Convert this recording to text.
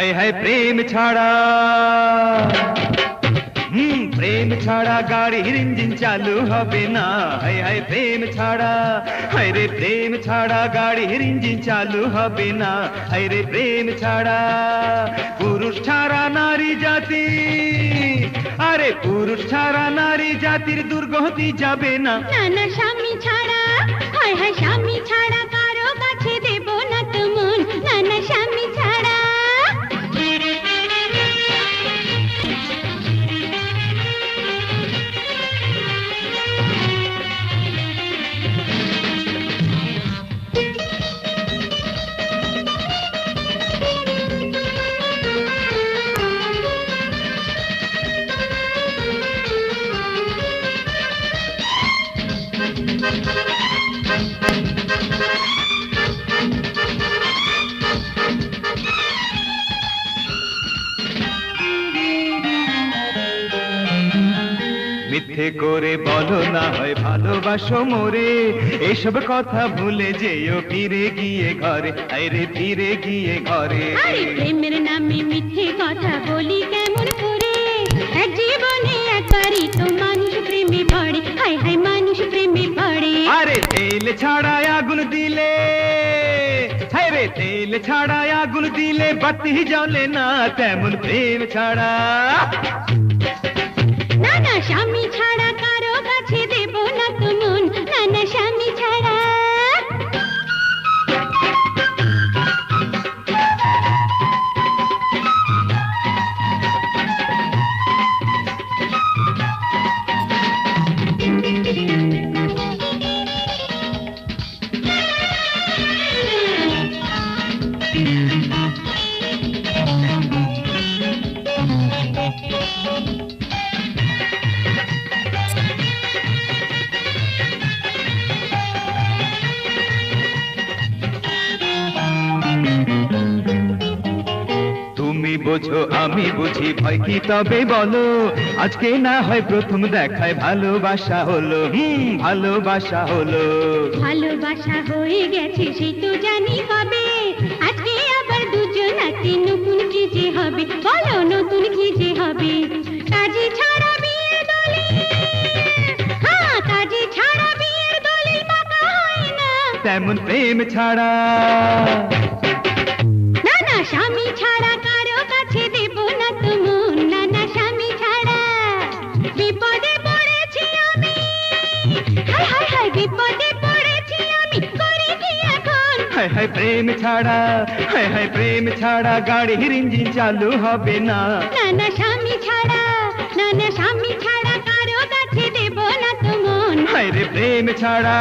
হায় হায় প্রেম ছাড়া হুম প্রেম ছাড়া গাড়ির ইঞ্জিন চালু হবে না হায় হায় প্রেম ছাড়া হায় রে প্রেম ছাড়া গাড়ির ইঞ্জিন চালু হবে না হায় রে প্রেম ছাড়া পুরুষ ছাড়া নারী জাতি আরে পুরুষ ছাড়া নারী জাতির দুর্গতি যাবে না না স্বামী ছাড়া হায় হায় স্বামী ছাড়া মিথ্যে করে বলো না হয় ভালোবাসো মোরে। এসব কথা ভুলে যেও, ফিরে গিয়ে ঘরে। আরে ফিরে গিয়ে ঘরে। প্রেমের নামে মিথ্যে কথা বলি কেমন করে? জীবনে তেল ছাড়া আগুন দিলে হ্যাঁ রে তেল ছাড়া আগুন দিলে বাতি জ্বলে না তেমন প্রেম ছাড়া না বোঝো আমি বুঝি ভয় কি? তবে বলো আজকে না হয় প্রথম দেখায় ভালোবাসা হলো। হুম ভালোবাসা হলো। ভালোবাসা হয়ে গেছে সে তো জানি কবে। আজকে আবার দুজনাতে নতুন কি যে হবে? বলো নতুন কি যে হবে? কাজে ছাড়া বিয়ের দলে। হ্যাঁ কাজে ছাড়া বিয়ের দলে পাকা হয় না। তেমন প্রেম ছাড়া। না না স্বামী ছাড়া হায় হায় হায় বিপদে পড়েছি আমি করি এখন? হায় হায় প্রেম ছাড়া হায় হায় প্রেম ছাড়া গাড়ির ইঞ্জিন চালু হবে না। না না স্বামী ছাড়া না না স্বামী ছাড়া কারও কাছে দেব না তো মন। হায় রে প্রেম ছাড়া।